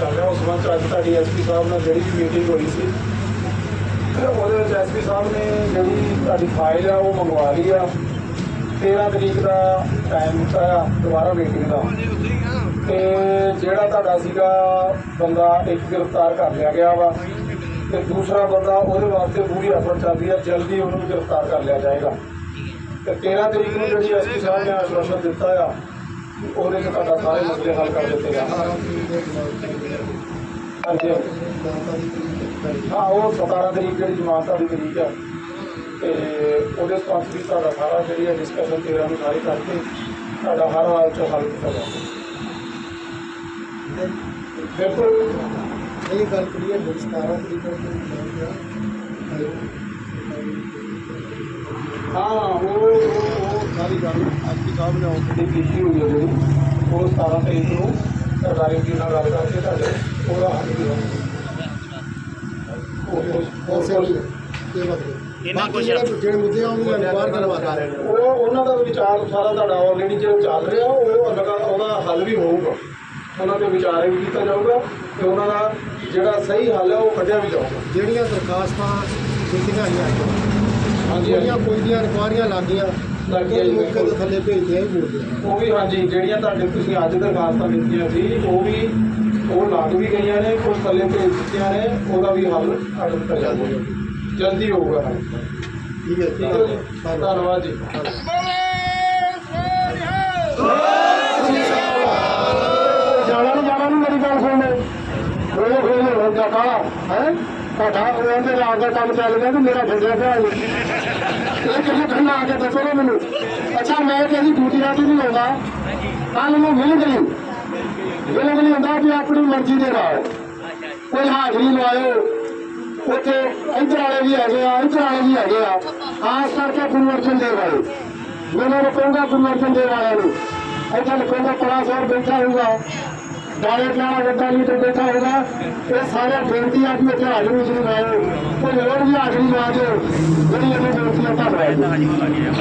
ਚੱਲ ਰਿਹਾ ਉਸ ਸੰਬੰਧ 'ਚ ਅੱਜ ਤੁਹਾਡੀ ਐਸਪੀ ਸਾਹਿਬ ਨਾਲ ਜਿਹੜੀ ਵੀ ਮੀਟਿੰਗ ਹੋਈ ਸੀ ਉਹਦੇ ਵਿੱਚ ਐਸਪੀ ਸਾਹਿਬ ਨੇ ਜਿਹੜੀ ਤੁਹਾਡੀ ਫਾਈਲ ਆ, ਉਹ ਮੰਗਵਾ ਲਈ ਆ। 13 ਤਰੀਕ ਦਾ ਟਾਈਮ ਦਿੱਤਾ ਦੁਬਾਰਾ ਮੀਟਿੰਗ ਦਾ। ਤੇ ਜਿਹੜਾ ਤੁਹਾਡਾ ਸੀਗਾ ਬੰਦਾ ਇੱਕ ਗ੍ਰਿਫਤਾਰ ਕਰ ਲਿਆ ਗਿਆ ਵਾ, ਤੇ ਦੂਸਰਾ ਬੰਦਾ ਉਹਦੇ ਵਾਸਤੇ ਪੂਰੀ ਐਫਰਟ ਚੱਲਦੀ ਰਹੀ ਹੈ ਜਲਦੀ ਉਹਨੂੰ ਗ੍ਰਿਫਤਾਰ ਕਰ ਲਿਆ ਜਾਏਗਾ। ਤੇ 13 ਤਰੀਕ ਨੂੰ ਜਿਹੜੀ ਐਸਪੀ ਸਾਹਿਬ ਨੇ ਆਸ਼ਵਾਸਨ ਦਿੱਤਾ ਆ ਉਹਦੇ 'ਚ ਤੁਹਾਡਾ ਸਾਰੇ ਮਸਲੇ ਹੱਲ ਕਰ ਦਿੱਤੇ ਜਾਣਗੇ ਹਾਂਜੀ। ਹਾਂ ਉਹ 17 ਤਰੀਕ ਜਿਹੜੀ ਜਮਾਨਤ ਦੀ ਤਰੀਕ ਹੈ ਤੇ ਉਹਦੇ ਸੰਬੰਧ ਵੀ ਤੁਹਾਡਾ ਸਾਰਾ ਜਿਹੜੀ ਹੈ ਡਿਸਕਸ਼ਨ 13 ਨੂੰ ਸਾਰੀ ਕਰਕੇ ਤੁਹਾਡਾ ਹਰ ਹਾਲ 'ਚ ਹੱਲ ਕੀਤਾ ਜਾਊਗਾ। ਬਿਲਕੁਲ। ਇਹ ਗੱਲ ਹੋ 17 ਤਰੀਕ ਨੂੰ ਹਾਂ। ਉਹ ਸਾਰੀ ਗੱਲ ਐਸਪੀ ਸਾਹਿਬ ਨੇ ਆਲਰੇਡੀ ਕੀਤੀ ਹੋਈ ਹੈ ਜਿਹੜੀ। ਉਹ 17 ਤਰੀਕ ਨੂੰ ਸਰਕਾਰੀ ਜੀ ਨਾਲ ਗੱਲ ਕਰਕੇ ਤੁਹਾਡੇ ਉਹਦਾ ਹੱਲ ਵੀ ਹੋਊਗਾ ਇਹਨਾਂ ਕੁਝ ਜਿਹੜੇ ਮੁੱਦੇ ਆ ਉਹਨੂੰ ਬਾਹਰ ਕਰਵਾ ਰਹੇ ਉਹ ਉਹਨਾਂ ਦਾ ਵਿਚਾਰ ਸਾਰਾ ਤੁਹਾਡਾ ਆਲਰੇਡੀ ਜਿਹੜਾ ਚੱਲ ਰਿਹਾ ਉਹ ਅਲੱਗ ਉਹਦਾ ਹੱਲ ਵੀ ਹੋਊਗਾ। ਉਹਨਾਂ ਤੇ ਵਿਚਾਰ ਵੀ ਕੀਤਾ ਜਾਊਗਾ ਤੇ ਉਹਨਾਂ ਦਾ ਜਿਹੜਾ ਸਹੀ ਹੱਲ ਹੈ ਉਹ ਕੱਢਿਆ ਵੀ ਜਾਊਗਾ। ਜਿਹੜੀਆਂ ਦਰਖਾਸਤਾਂ ਦਿੱਤੀਆਂ ਆਈਆਂ ਹਾਂਜੀ ਜਿਹੜੀਆਂ ਕੋਈ ਦੀਆਂ ਰਿਕਵਾਰੀਆਂ ਲੱਗੀਆਂ ਜੀ, ਮੌਕੇ ਥੱਲੇ ਭੇਜਦੇ ਆ ਹੀ ਮੁੜਦੇ ਆ। ਉਹ ਵੀ ਹਾਂਜੀ ਜਿਹੜੀਆਂ ਤੁਹਾਡੇ ਤੁਸੀਂ ਅੱਜ ਦਰਖਾਸਤਾਂ ਦਿੱਤੀਆਂ ਸੀ ਉਹ ਵੀ ਉਹ ਲੱਗ ਵੀ ਗਈਆਂ ਨੇ ਕੁਝ ਥੱਲੇ ਭੇਜ ਦਿੱਤੀਆਂ ਨੇ ਉਹਦਾ ਵੀ ਹੱਲ ਕੱਢ ਦਿੱਤਾ ਜਾਊਗਾ। ਜਲਦੀ ਹੋਊਗਾ। ਹੱਲ ਠੀਕ ਹੈ। ਠੀਕ ਹੈ ਜੀ। ਧੰਨਵਾਦ ਜੀ। ਜਾਣਾ ਨਹੀਂ ਜਾਣਾ ਨਹੀਂ ਮੇਰੀ ਗੱਲ ਸੁਣ। ਵੇਲੇ ਵੇਲੇ ਹੋ? ਜਾਤਾ ਹੈ ਨਾਲ ਦਾ ਕੰਮ ਚੱਲ ਗਿਆ ਤੇ ਮੇਰਾ ਫੰਡਿਆ ਪਿਆ ਹੈ ਇਹ ਕਿਸੇ ਖੰਨਾ ਆ ਕੇ ਦੱਸੋ ਨਾ ਮੈਨੂੰ। ਅੱਛਾ, ਮੈਂ ਕਿਹਦੀ ਡਿਊਟੀ ਰਾਤੀ ਨਹੀਂ ਆਉਂਦਾ? ਕੱਲ ਨੂੰ ਮਿਲ ਗਈ ਮਿਲ ਗਈ ਹੁੰਦਾ ਵੀ ਆਪਣੀ ਮਰਜ਼ੀ ਦੇ ਨਾਲ। ਕੋਈ ਹਾਜ਼ਰੀ ਲਵਾਇਓ। ਉੱਥੇ ਇੱਧਰ ਵਾਲੇ ਵੀ ਹੈਗੇ ਆ, ਇੱਧਰ ਵਾਲੇ ਵੀ ਹੈਗੇ ਆ। ਖਾਸ ਕਰਕੇ ਗੁਰੂ ਅਰਜਨ ਦੇਵ ਵਾਲੇ ਮੈਂ ਉਹਨਾਂ ਨੂੰ ਕਹੂੰਗਾ ਗੁਰੂ ਅਰਜਨ ਦੇਵ ਵਾਲਿਆਂ ਨੂੰ। ਇੱਥੇ ਲਖੋਂਦਾ ਪੜਾ ਸਾਹਿਬ ਬੈਠਾ ਹੋਊਗਾ। ਡਾਇਰੈਕਟ ਨਾਲ ਵੱਡਾ ਲੀਡਰ ਬੈਠਾ ਹੋਊਗਾ। ਇਹ ਸਾਰੇ ਬੇਨਤੀ ਆ ਕਿ ਇੱਥੇ ਹਾਜ਼ਰੀ ਨਹੀਂ ਲਾਇਓ ਕੋਈ ਹੋਰ ਵੀ ਹਾਜ਼ਰੀ ਲਵਾ ਦਿਓ ਜਿਹੜੀ ਇਹਨੂੰ ਬੇਨਤੀ ਆ ਧੰਨਵਾਦ।